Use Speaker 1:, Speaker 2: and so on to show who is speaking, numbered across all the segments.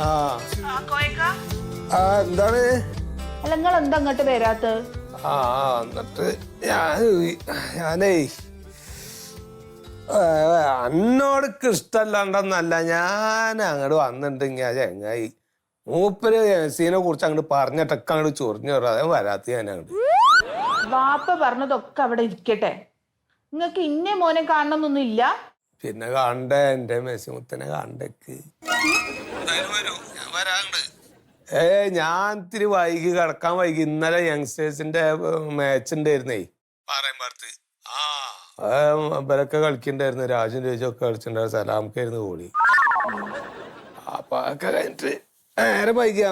Speaker 1: ആ. എന്താണ്?
Speaker 2: അല്ല നിങ്ങൾ എന്താ അങ്ങോട്ട് വരാത്തത്
Speaker 1: ആ എന്നിട്ട് ഞാൻ ഞാനേ ഏ, അന്നോടക്ക് ഇഷ്ടമല്ലാണ്ടെന്നല്ല ഞാൻ അങ്ങോട്ട് വന്നിട്ടുണ്ടെങ്കിൽ ആ ചങ്ങായി മൂപ്പര് സീനെ കുറിച്ച് അങ്ങോട്ട് പറഞ്ഞിട്ടൊക്കെ അങ്ങോട്ട് ചൊറിഞ്ഞു കയറും അതേ വരാത്ത ഞാൻ അങ്ങോട്ട്
Speaker 2: വാപ്പ പറഞ്ഞതൊക്കെ അവിടെ ഇരിക്കട്ടെ. നിങ്ങൾക്ക് ഇന്നെ മോനെ കാണണമെന്നൊന്നും ഇല്ല?
Speaker 1: പിന്നെ കാണണ്ടേ എന്റെ മെസ്സിമുത്തിനെ കണ്ടേക്ക്. ഏ ഞാൻ ഇത്തിരി വൈകി കിടക്കാൻ വൈകി. ഇന്നലെ യങ്സ്റ്റേഴ്സിന്റെ മാച്ച് ഉണ്ടായിരുന്നേ. ഇവരൊക്കെ കളിക്കണ്ടായിരുന്നു. രാജും രജും ഒക്കെ കളിച്ചിട്ടുണ്ടായിരുന്നു. സലാമക്കായിരുന്നു കൂടി അപ്പൊ അതൊക്കെ കഴിഞ്ഞിട്ട് നേരെ വൈകി.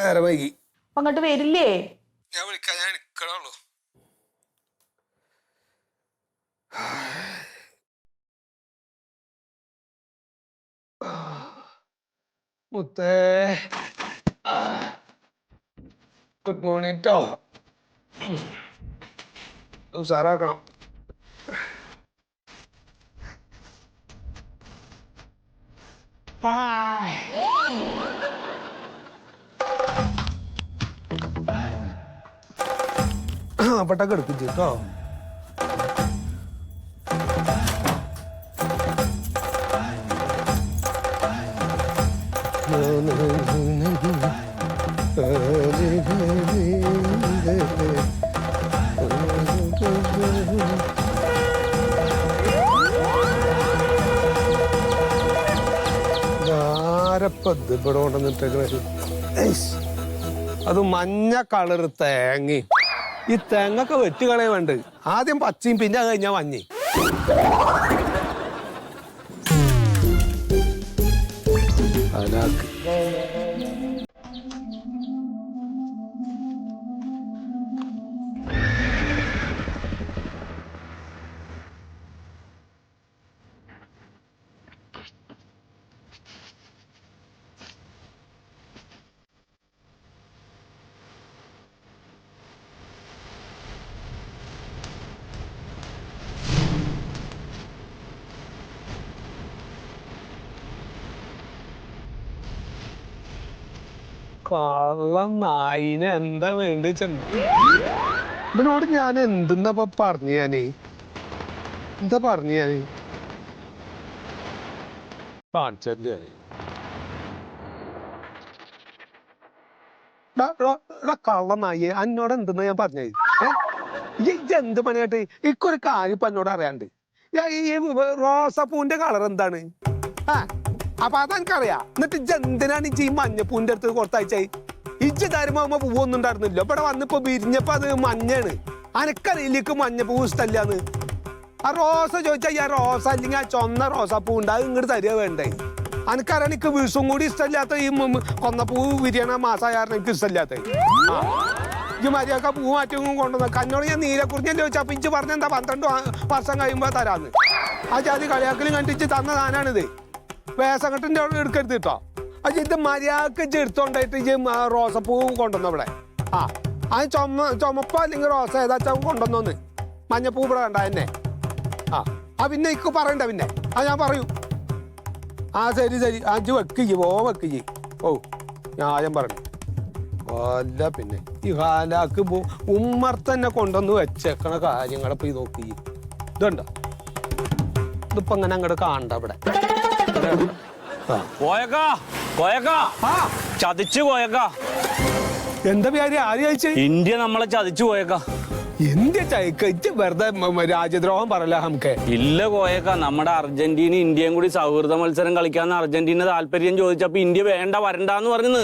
Speaker 1: നേരെ വൈകി.
Speaker 2: അങ്ങോട്ട് വരില്ലേ?
Speaker 1: ഞാൻ വിളിക്കാം. ഞാൻ നിക്കണുള്ളൂ Mute. Good morning, Tao. तू सारा काम पटाकड़ कुछ देता हूँ അത് മഞ്ഞ കളർ തേങ്ങ ഈ തേങ്ങൊക്കെ വെട്ടി കളയാൻ വേണ്ട. ആദ്യം പച്ചയും പിന്നെ അത് കഴിഞ്ഞാ മഞ്ഞ അലാക്ക് moment കള്ളം നായിന് എന്താ വേണ്ടി ഇവനോട് ഞാൻ എന്തെന്നാ പറഞ്ഞു ഞാനേ? എന്താ പറഞ്ഞു ഞാൻ? കാണിച്ചല്ലേ? കള്ള നായി അന്നോട് എന്തെന്നാ ഞാൻ പറഞ്ഞത്? എന്ത് പണിയായിട്ട് ഇക്കൊരു കാര്യം ഇപ്പൊ എന്നോട് അറിയാണ്ട്. റോസാപ്പൂവിന്റെ കളർ എന്താണ്? ആ അപ്പൊ അതെനിക്കറിയാം. എന്നിട്ട് ഇജ്ജ് എന്തിനാണ് ഇജ്ജ് ഈ മഞ്ഞപ്പൂവിന്റെ അടുത്ത് കൊടുത്തയച്ചായി ഇജ്ജ് തരുമ്പോ പൂവൊന്നും ഉണ്ടായിരുന്നില്ല. ഇവിടെ വന്നിപ്പോ വിരിഞ്ഞപ്പോ അത് മഞ്ഞാണ് അനക്കറിയില്ലേക്ക് മഞ്ഞപ്പൂ ഇഷ്ടല്ലാന്ന്. ആ റോസ ചോദിച്ചാ ഈ ആ റോസ അല്ലെങ്കിൽ ആ ചൊന്ന റോസാപ്പൂ ഉണ്ട് അത് ഇങ്ങോട്ട് തരിക വേണ്ടേ? അനക്കറിയാൻ എനിക്ക് വിഷും കൂടി ഇഷ്ടമില്ലാത്ത ഈ കൊന്നപ്പൂ വിരിയണ മാസം കാരണം എനിക്ക് ഇഷ്ടമില്ലാത്ത ഇജ്ജ് മര്യാദ പൂ മാറ്റി കൊണ്ടുവന്ന. കന്നോട് ഞാൻ കുറിച്ച് ചോദിച്ചാ? അപ്പൊ ഇജ്ജ് പറഞ്ഞെന്താ? പന്ത്രണ്ട് വർഷം കഴിയുമ്പോ തരാന്ന്. ആ ജാതി കളിയാക്കലും കണ്ടിച്ച് തന്ന സാധനമാണിത് വേസങ്ങട്ടിന്റെ അവിടെ എടുക്കരുത് കേട്ടോ. അത് ഇത് മര്യാദയ്ക്ക് ചെടുത്തോണ്ടായിട്ട് മ- റോസപ്പൂ കൊണ്ടുവന്നു ഇവിടെ. ആ അത് ചുമ ചുമപ്പ അല്ലെങ്കിൽ റോസ ഏതാച്ചാ കൊണ്ടുവന്നോന്ന്? മഞ്ഞപ്പൂ ഇവിടെ കണ്ട എന്നെ. ആ ആ പിന്നെ ഇക്ക് പറയണ്ട പിന്നെ. ആ ഞാൻ പറയൂ. ആ ശരി ശരി. അഞ്ച് ഓ വെക്ക് വെക്കിജി ഓ ഞാൻ ആദ്യം പറഞ്ഞു. അല്ല പിന്നെ. ഈ ഹാലാക്ക് പോ ഉമ്മർ തന്നെ കൊണ്ടുവന്ന് വെച്ചേക്കണ കാര്യങ്ങളെ പോയി നോക്കി ഇതുണ്ടോ? ഇതിപ്പോ അങ്ങനെ അങ്ങോട്ട് കാണണ്ട ഇവിടെ. ആ.
Speaker 3: കോയക്ക കോയക്ക. ചതിച്ചു കോയക്ക.
Speaker 1: എന്താ പേര് ആര് ചോദിച്ചു
Speaker 3: ഇന്ത്യ നമ്മളെ ചതിച്ചു കോയക്ക.
Speaker 1: ഇന്ത്യ ചൈക്ക ഇജ്ജ് വെറുതെ രാജ്യദ്രോഹം പറയല നമുക്ക്?
Speaker 3: ഇല്ല കോയക്ക നമ്മുടെ അർജന്റീന ഇന്ത്യയും കൂടി സൗഹൃദ മത്സരം കളിക്കാന്ന് അർജന്റീന താല്പര്യം ചോദിച്ചപ്പോ ഇന്ത്യ വേണ്ട വരണ്ടെന്ന് പറഞ്ഞത്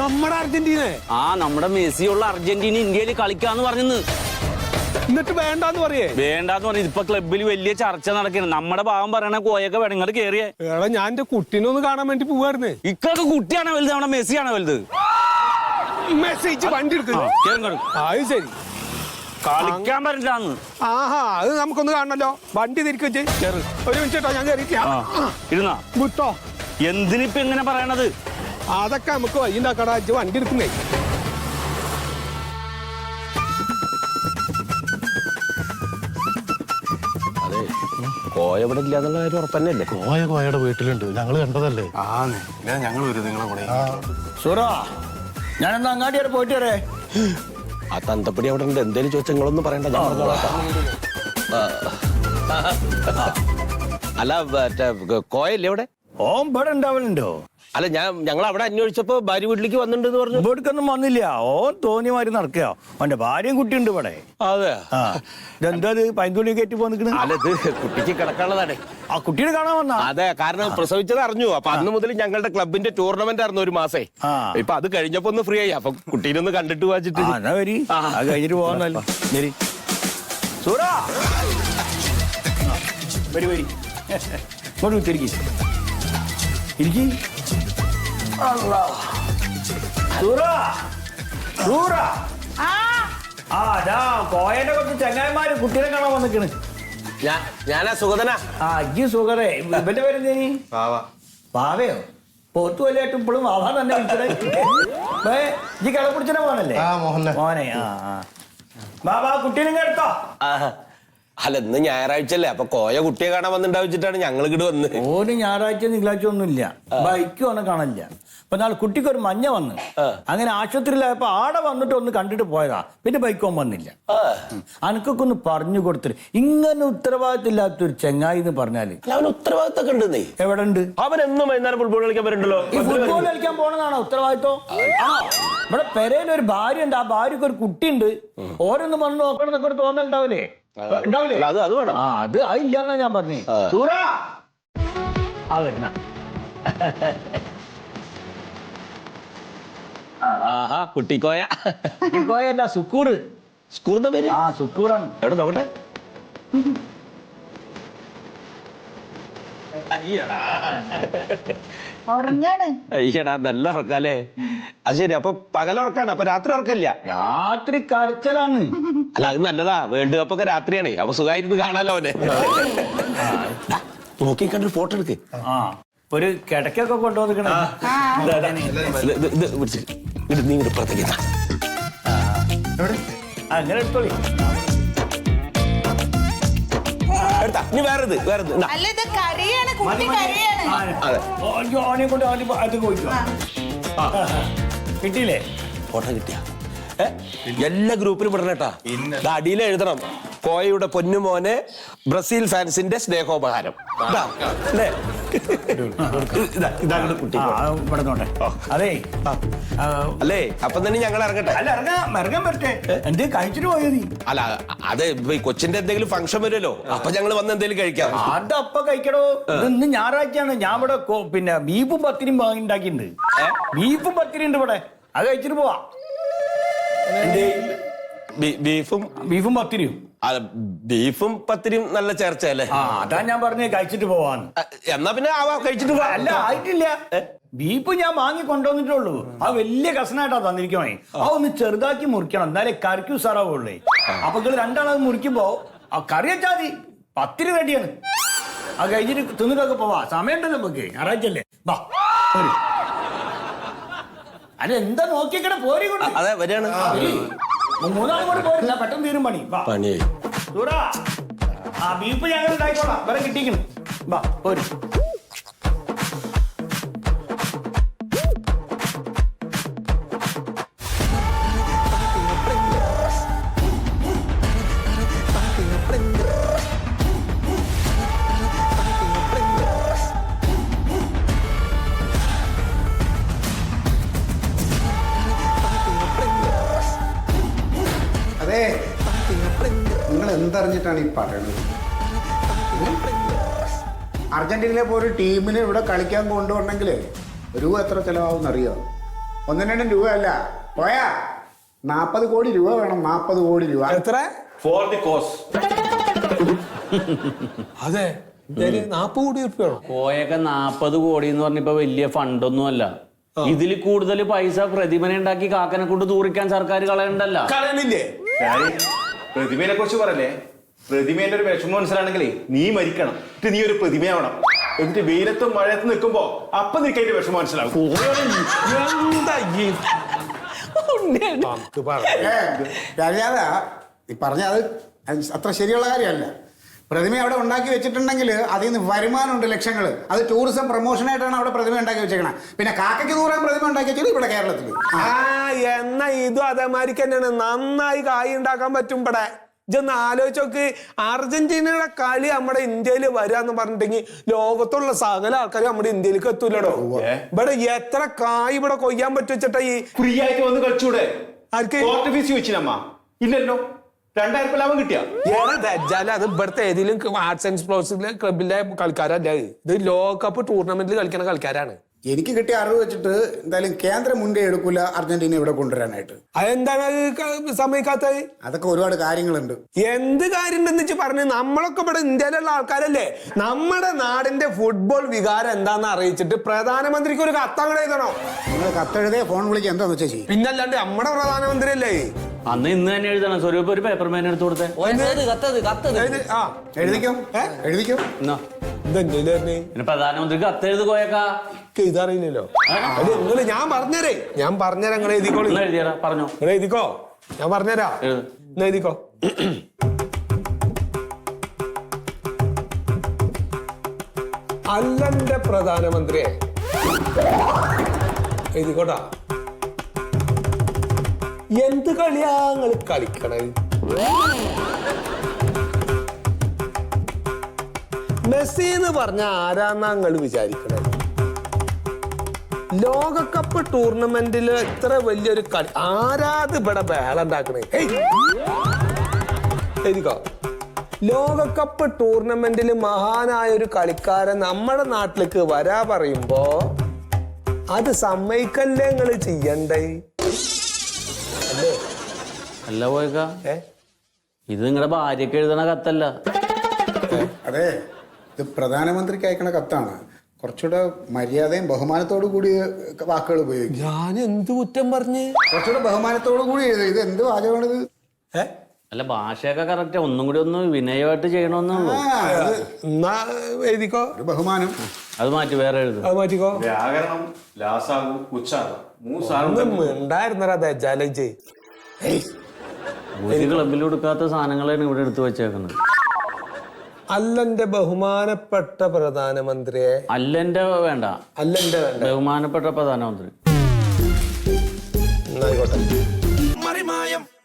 Speaker 1: നമ്മുടെ അർജന്റീന
Speaker 3: ആ നമ്മുടെ മെസ്സിയുള്ള അർജന്റീന ഇന്ത്യയിൽ കളിക്കാന്ന് പറഞ്ഞത്
Speaker 1: എന്നിട്ട് വേണ്ടാന്ന് പറയേ.
Speaker 3: വേണ്ടാന്ന് പറഞ്ഞു ഇപ്പൊ ക്ലബിൽ വലിയ ചർച്ച നടക്കുന്നു നമ്മുടെ ഭാവം പറയണ കോയൊക്കെ വേണം. ഇങ്ങോട്ട് കേറിയേ.
Speaker 1: എടാ ഞാൻ എന്റെ കുട്ടീനെ ഒന്ന് കാണാൻ വേണ്ടി പോവായിരുന്നു.
Speaker 3: ഇക്കൊക്കെ കുട്ടിയാണോ വലുത്? നമ്മുടെ മെസ്സിയാണോ വലുത്?
Speaker 1: മെസ്സേജ് വണ്ടി എടുക്കുന്നു. അത് ശരി.
Speaker 3: കളിക്കാൻ പറ്റില്ലാന്ന്
Speaker 1: ആഹാ അത് നമുക്കൊന്ന് കാണണല്ലോ. വണ്ടി തിരിക്കും
Speaker 3: കേറ്.
Speaker 1: ഒരു മിനിറ്റ് കേട്ടോ ഞാൻ കയറിയിട്ടില്ല
Speaker 3: ആ ഇരുന്നാ.
Speaker 1: വിട്ടോ.
Speaker 3: എന്തിനിപ്പോ ഇങ്ങനെ പറയണത്?
Speaker 1: അതൊക്കെ നമുക്ക് വൈകിണ്ടാക്കടാ വണ്ടി എടുക്കുന്നേ.
Speaker 4: കോയ ഇവിടെ ഇല്ലാന്നുള്ള കാര്യം ഉറപ്പന്നല്ലേ
Speaker 5: കോയ കോയയുടെ വീട്ടിലുണ്ട്. ഞങ്ങൾ കണ്ടതല്ലേ?
Speaker 6: ആ ഞാൻ ഞങ്ങൾ വരും നിങ്ങളെ കൂടെ.
Speaker 7: സുറ ഞാനെന്നാ അങ്ങാടി വരെ പോയിട്ട് വരേ?
Speaker 4: ആ തന്തപ്പടി അവിടെ ഉണ്ട്. എന്തേലും ചോദിച്ചാൽ നിങ്ങളൊന്നും പറയണ്ട. ഞാൻ പറഞ്ഞോളാം ആ. അല്ല മറ്റേ കോയല്ലേ ഇവിടെ?
Speaker 7: ഓം ഇവിടെ ഉണ്ടാവലുണ്ടോ
Speaker 4: അല്ല ഞാൻ ഞങ്ങൾ അവിടെ അന്വേഷിച്ചപ്പോ ഭാര്യ വീട്ടിലേക്ക് വന്നിട്ടുണ്ടെന്ന് പറഞ്ഞു.
Speaker 7: ഇവിടേക്കൊന്നും വന്നില്ല. ഓൻ തോന്നി മാതിരി നടക്കുക. അവന്റെ ഭാര്യയും കുട്ടിയുണ്ട് ഇവിടെ.
Speaker 4: അതെ
Speaker 7: ആ. ഇതെന്താ ഇത്? പൈന്തുള്ളി കയറ്റി പോ നിക്കണ്
Speaker 4: അല്ല ഇത് കുട്ടിക്ക് കിടക്കാനുള്ളതാണ്.
Speaker 7: ആ കുട്ടീനെ കാണാൻ വന്ന?
Speaker 4: അതെ കാരണം പ്രസവിച്ചത് അറിഞ്ഞു. അപ്പൊ അന്ന് മുതൽ ഞങ്ങളുടെ ക്ലബിന്റെ ടൂർണമെന്റ് ആയിരുന്നു ഒരു മാസേ. ഇപ്പൊ അത് കഴിഞ്ഞപ്പോ ഒന്ന് ഫ്രീ ആയി. അപ്പൊ കുട്ടീനെ ഒന്ന് കണ്ടിട്ട് വാച്ചിട്ട്.
Speaker 7: എന്നാ വരി. അത് കഴിഞ്ഞിട്ട് പോകാന്നല്ലോ ശരി സൂറ! വരി വരി. ഇങ്ങോട്ട് ഇരിക്കി. സൂറ സൂറ
Speaker 2: ആ.
Speaker 7: ആ അതാ കോയന്റെ കുറച്ച് ചങ്ങായിമാര് കുട്ടീനെ കാണാൻ വന്നിക്കണ്.
Speaker 4: ഞാൻ ഞാനാ സുഗതനാ.
Speaker 7: ആ ഇജ്ജ് സുഗതേ ഇവന്റെ പേരെന്തേനി? പാവയോ? പോത്തു വലിയായിട്ടും ഇപ്പോഴും വാവാ തന്നെ വിളിച്ചത് ഈ കളപ്പിടിച്ചനെ പോനല്ലേ
Speaker 5: ആ, മോഹനെ.
Speaker 7: മോനെ ആ ആ. വാ വാ കുട്ടീനെ എടുത്തോ.
Speaker 4: ആഹാ. അല്ല ഇന്ന് ഞായറാഴ്ച അല്ലേ അപ്പൊ കോയ കുട്ടിയെ കാണാൻ വന്നിട്ടുണ്ടാവിച്ചിട്ടാണ് ഞങ്ങൾ ഇങ്ങോട്ട് വന്ന്.
Speaker 7: ഓന് ഞായറാഴ്ച തിങ്കളാഴ്ച ഒന്നുമില്ല ബൈക്ക് വന്ന് കാണില്ല അപ്പൊ നാളെ കുട്ടിക്ക് ഒരു മഞ്ഞ വന്ന്. അങ്ങനെ ആശുപത്രിയിലായപ്പോ ആടെ വന്നിട്ട് ഒന്ന് കണ്ടിട്ട് പോയതാ. പിന്നെ ബൈക്ക് ഓൻ വന്നില്ല. അനക്കൊക്കെ ഒന്ന് പറഞ്ഞു കൊടുത്തിട്ട്. ഇങ്ങനെ ഉത്തരവാദിത്തമില്ലാത്തൊരു ചെങ്ങായി എന്ന്
Speaker 4: പറഞ്ഞാൽ. അവൻ ഉത്തരവാദിത്തൊക്കെ ഉണ്ട്
Speaker 7: എവിടെ ഉണ്ട്
Speaker 4: അവൻ എന്നും വൈകുന്നേരം ഫുട്ബോൾ കളിക്കാൻ വരുന്നുണ്ടല്ലോ
Speaker 7: ഈ ഫുട്ബോൾ കളിക്കാൻ പോണതാണോ ഉത്തരവാദിത്വം ആ ഇവിടെ പെരയിൽ ഒരു ഭാര്യ ഉണ്ട് ആ ഭാര്യക്ക് ഒരു കുട്ടിയുണ്ട് ഓരോന്ന് പറഞ്ഞു നോക്കണം എന്നൊക്കെ ഒരു തോന്നലുണ്ടാവില്ലേ ഉണ്ടാവില്ലേ?
Speaker 4: അത് അത് വേണം.
Speaker 7: ആ അത് അതില്ലാന്നാ ഞാൻ പറഞ്ഞേ. സൂറ! ആ വരുന്ന.
Speaker 4: ആഹാ കുട്ടിക്കോയ.
Speaker 7: പോയല്ല സുക്കൂർ.
Speaker 4: സ്കൂറിന്റെ പേര്?
Speaker 7: ആ സുക്കൂറാണ്.
Speaker 4: എവിടെ നോക്കട്ടെ?
Speaker 2: ഉറങ്ങാണ്
Speaker 4: അയ്യടാ നല്ല ഉറക്കല്ലേ? അത് ശരി അപ്പൊ പകലുറക്കാണ് അപ്പൊ രാത്രി ഉറക്കില്ല?
Speaker 7: രാത്രി കരച്ചലാണ്.
Speaker 4: അല്ല അത് നല്ലതാ വേൾഡ് കപ്പ് ഒക്കെ രാത്രിയാണേ അപ്പൊ സുഖമായിരുന്നു കാണാലോ അവനെ. നോക്കി കണ്ടൊരു ഫോട്ടോ എടുക്ക്.
Speaker 7: ഒരു കിടക്കൊക്കെ കൊണ്ടുവന്നിക്കണ
Speaker 4: നീ ഇങ്ങോട്ട് പുറത്തേക്ക്
Speaker 7: അങ്ങനെ എടുത്തോളി.
Speaker 4: നീ
Speaker 2: അല്ല ഇത് കരയാണ് കുട്ടി കരയാണ്.
Speaker 4: അതെ.
Speaker 7: ഓനെ കൊണ്ട് ആദ്യം അത് പോയിക്കോ കിട്ടിയില്ലേ?
Speaker 4: ഫോട്ടോ കിട്ടിയ. എല്ലാ ഗ്രൂപ്പിലും പെടണേട്ടാ. അടിയിൽ എഴുതണം. കോയയുടെ പൊന്നുമോനെ ബ്രസീൽ ഫാൻസിന്റെ സ്നേഹോപഹാരം. അല്ലേ? ഇതാ, ഇതാണ് കുട്ടി.
Speaker 7: അതേ.
Speaker 4: അല്ലേ? അപ്പം തന്നെ ഞങ്ങൾ ഇറങ്ങട്ടെ.
Speaker 7: അല്ല ഇറങ്ങാം. ഇറങ്ങാൻ പറ്റേ. എന്തേ കഴിച്ചിട്ട് പോയോ നീ?
Speaker 4: അല്ല അതെ കൊച്ചിന്റെ എന്തെങ്കിലും ഫംഗ്ഷൻ വരുമല്ലോ. അപ്പൊ ഞങ്ങൾ വന്ന് എന്തെങ്കിലും കഴിക്കാം.
Speaker 7: അത് അപ്പൊ കഴിക്കണോ ഇന്ന് ഞായറാഴ്ചയാണ്. ഞാൻ ഇവിടെ പിന്നെ ബീഫും പത്തിരിയും ഉണ്ടാക്കിയിട്ടുണ്ട്. ബീഫും പത്തിരി ഉണ്ട് ഇവിടെ. അത് കഴിച്ചിട്ട് പോവാ. എന്തേ?
Speaker 4: ബീഫും
Speaker 7: ബീഫും പത്തിരിയും.
Speaker 4: അല്ല, ബീഫും പത്തിരിയും നല്ല ചേർച്ച അല്ലേ
Speaker 7: ആ അതാ ഞാൻ പറഞ്ഞേ കഴിച്ചിട്ട്
Speaker 4: അ, എന്നാ പിന്നെ ആവാ കഴിച്ചിട്ട് പോവാ.
Speaker 7: അല്ല ആയിട്ടില്ല. ബീഫ് ഞാൻ വാങ്ങി കൊണ്ടുവന്നിട്ടുള്ളൂ. ആ വലിയ കസനായിട്ടാ തന്നിരിക്കണേ ആ ഒന്ന് ചെറുതാക്കി മുറിക്കണം. എന്നാലേ കറിക്ക് ഉസാറാവുള്ളേ. അപ്പൊ നിങ്ങൾ രണ്ടാളത് മുറിക്കുമ്പോ ആ കറി വെച്ചാൽ മതി. പത്തിരി റെഡിയാണ് ആ കഴിഞ്ഞിട്ട് തിന്നിട്ടൊക്കെ പോവാ. സമയമുണ്ടല്ലോ നമുക്ക്. ഞായറാഴ്ചല്ലേ വാ പോര്. അല്ല എന്താ നോക്കിക്കണ പോരി കൊണ്ട്
Speaker 4: അതെ വരികയാണ്.
Speaker 7: മൂന്നാളും കൂടെ പോരില്ല പെട്ടെന്ന് തീരും പണി. വാ.
Speaker 4: പണിയായി
Speaker 7: സൂറാ, ആ ബീഫ് ഞങ്ങൾ ഉണ്ടായിക്കോളാം വേറെ കിട്ടിക്കണം വാ പോരും.
Speaker 8: ഈ പറയണത്. ഉം? അർജന്റീനയിലെ പോലെ ഒരു ടീമിന് ഇവിടെ കളിക്കാൻ കൊണ്ടുവരണമെങ്കിൽ രൂപ എത്ര ചിലവാകും അറിയോ? ഒന്നും രണ്ടും രൂപ അല്ല പോയാ? നാൽപ്പത് കോടി രൂപ വേണം നാൽപ്പത് കോടി രൂപ.
Speaker 1: എത്ര?
Speaker 6: ഫോർ ദി കോസ്
Speaker 1: അതെ. നാപ്പത് കോടി രൂപ വേണം.
Speaker 3: കോയൊക്കെ നാപ്പത് കോടി എന്ന് പറഞ്ഞപ്പോ വലിയ ഫണ്ടൊന്നും അല്ല ഇതിൽ കൂടുതൽ പൈസ പ്രതിമനെ ഉണ്ടാക്കി കാക്കനെ കൊണ്ട് തൂറിക്കാൻ സർക്കാർ കളയണ്ടല്ലേ.
Speaker 1: കളയണില്ലേ?
Speaker 6: പ്രതിമനെ കുറിച്ച് പറയല്ലേ? പ്രതിമേന്റെ ഒരു വിഷമം മനസ്സിലാണെങ്കിലേ നീ മരിക്കണം. എന്നിട്ട് നീ ഒരു പ്രതിമയാവണം. എന്നിട്ട് വെയിലത്തും മഴയത്തും നിൽക്കുമ്പോ അപ്പൊ നിനക്ക് അതിന്റെ വിഷമം മനസ്സിലാവും.
Speaker 8: രാജാതാ ഈ പറഞ്ഞ അത് അത്ര ശരിയുള്ള കാര്യമല്ല. പ്രതിമ അവിടെ ഉണ്ടാക്കി വെച്ചിട്ടുണ്ടെങ്കിൽ അതിൽ നിന്ന് വരുമാനമുണ്ട് ലക്ഷങ്ങൾ അത് ടൂറിസം പ്രൊമോഷനായിട്ടാണ് അവിടെ പ്രതിമ ഉണ്ടാക്കി വെച്ചേക്കണം. പിന്നെ കാക്കയ്ക്ക് നൂറാം പ്രതിമ ഉണ്ടാക്കി വെച്ചത് ഇവിടെ കേരളത്തിൽ
Speaker 1: ആ എന്നാ ഇതും അതേമാതിരി തന്നെയാണ്. നന്നായി കായ് ഉണ്ടാക്കാൻ പറ്റും ഇവിടെ. ഇജൊന്ന് ആലോചിച്ച് നോക്ക്. അർജന്റീനയുടെ കളി നമ്മുടെ ഇന്ത്യയിൽ വരാന്ന് പറഞ്ഞിട്ടുണ്ടെങ്കിൽ ലോകത്തുള്ള സകല ആൾക്കാർ നമ്മുടെ ഇന്ത്യയിലേക്ക് എത്തൂലടോ. ഇവിടെ എത്ര കായ് ഇവിടെ കൊയ്യാൻ പറ്റുവെച്ചിട്ട ഈ
Speaker 6: ഫ്രീ ആയിട്ട് വന്ന് കളിച്ചൂടെ?
Speaker 1: ആർക്ക്?
Speaker 6: ഫീസ് ചോദിച്ചില്ലമ്മ ഇല്ലല്ലോ. രണ്ടായിരം ലാഭം കിട്ടിയ?
Speaker 1: അത് ഇവിടുത്തെ ഏതെങ്കിലും ആർട്സ് ആൻഡ് സ്പോർട്സിലെ ക്ലബിലെ കളിക്കാരല്ല? ഇത്. ഇത് ലോകകപ്പ് ടൂർണമെന്റിൽ കളിക്കുന്ന കളിക്കാരാണ്.
Speaker 8: എനിക്ക് കിട്ടിയ അറിവ് വെച്ചിട്ട് എന്തായാലും കേന്ദ്രം മുൻകൈ എടുക്കില്ല അർജന്റീന ഇവിടെ കൊണ്ടുവരാനായിട്ട്.
Speaker 1: അതെന്താണ് അത് ക- സമ്മതിക്കാത്തത്
Speaker 8: അതൊക്കെ ഒരുപാട് കാര്യങ്ങളുണ്ട്.
Speaker 1: എന്ത് കാര്യം വെച്ച് പറഞ്ഞു നമ്മളൊക്കെ ഇവിടെ ഇന്ത്യയിലുള്ള ആൾക്കാരല്ലേ? നമ്മുടെ നാടിന്റെ ഫുട്ബോൾ വികാരം എന്താന്ന് അറിയിച്ചിട്ട് പ്രധാനമന്ത്രിക്ക് ഒരു കത്തങ്ങൾ എഴുതണോ.
Speaker 8: നിങ്ങൾ കത്തെഴുതേ ഫോൺ വിളിക്കുക എന്താന്ന് വെച്ചാൽ ചെയ്യും?
Speaker 1: പിന്നല്ലാണ്ട് നമ്മുടെ പ്രധാനമന്ത്രി അല്ലേ
Speaker 3: അന്ന് ഇന്ന് തന്നെ എഴുതണം. സ്വരൂപ് ഒരു പേപ്പർ മേൻ എടുത്ത് കൊടുത്തേ.
Speaker 1: എഴുതിക്കും ആ.
Speaker 8: എഴുതിക്കോ? എഴുതിക്കോ?
Speaker 3: എന്നാ? പിന്നെ പ്രധാനമന്ത്രിക്ക് കത്തെഴുത് കോയക്കാ
Speaker 1: ഇതറിയില്ലല്ലോ. അത് നിങ്ങൾ ഞാൻ പറഞ്ഞരേ. ഞാൻ പറഞ്ഞരാ നിങ്ങൾ എഴുതിക്കോളൂ.
Speaker 3: ഒന്ന് എഴുതിയടാ പറഞ്ഞോ.
Speaker 1: നിങ്ങൾ എഴുതിക്കോ. ഞാൻ പറഞ്ഞരാ.
Speaker 3: എഴുത്.
Speaker 1: എഴുതിക്കോ. അല്ലന്റെ പ്രധാനമന്ത്രിയെ. എഴുതിക്കോട്ടാ. എന്ത് കളിയാ നിങ്ങൾ കളിക്കണത് മെസ്സി എന്ന് പറഞ്ഞ ആരാന്നാ നിങ്ങൾ വിചാരിക്കണത് ലോകകപ്പ് ടൂർണമെന്റിൽ ഇത്ര വലിയൊരു കളി ആരാത് ഇവിടെ ബഹളം ഉണ്ടാക്കണേ? എഴുതിക്കോ. ലോകകപ്പ് ടൂർണമെന്റിൽ മഹാനായ ഒരു കളിക്കാരൻ നമ്മുടെ നാട്ടിലേക്ക് വരാ പറയുമ്പോ അത് സമ്മതിക്കല്ലേ നിങ്ങൾ ചെയ്യണ്ടേ? അല്ലേ?
Speaker 3: അല്ല പോയക്ക.
Speaker 1: ഏ?
Speaker 3: ഇത് നിങ്ങളുടെ ഭാര്യക്ക് എഴുതണ കത്തല്ല.
Speaker 8: അതെ. ഇത് പ്രധാനമന്ത്രിക്ക് അയക്കണ കത്താണ്. കുറച്ചുകൂടെ മര്യാദയും ബഹുമാനത്തോടു കൂടി വാക്കുകൾ ഉപയോഗിക്കും.
Speaker 1: ഞാൻ എന്ത് കുറ്റം പറഞ്ഞ്?
Speaker 8: കുറച്ചുകൂടെ ബഹുമാനത്തോടു കൂടി എഴുതുക ഇത് എന്ത് വാചകമാണിത്?
Speaker 1: ഏ?
Speaker 3: അല്ല ഭാഷയൊക്കെ കറക്റ്റ്. ഒന്നും കൂടി ഒന്ന് വിനയമായിട്ട് ചെയ്യണമെന്നുള്ളൂ
Speaker 1: എന്നാ എഴുതിക്കോ?
Speaker 8: ഒരു ബഹുമാനം.
Speaker 3: അത് മാറ്റി വേറെ എഴുതും.
Speaker 1: അത് മാറ്റിക്കോ?
Speaker 6: വ്യാകരണം ലാസാകു ഉച്ചാകും
Speaker 1: ഉണ്ടായിരുന്നടാ
Speaker 3: ഒരു ക്ലബിൽ കൊടുക്കാത്ത സാധനങ്ങളാണ് ഇവിടെ എടുത്തു വെച്ചേക്കുന്നത്.
Speaker 1: അല്ലന്റെ ബഹുമാനപ്പെട്ട പ്രധാനമന്ത്രിയെ
Speaker 3: അല്ലന്റെ വേണ്ട.
Speaker 1: അല്ലന്റെ വേണ്ട.
Speaker 3: ബഹുമാനപ്പെട്ട പ്രധാനമന്ത്രി.
Speaker 1: എന്നായിക്കോട്ടെ.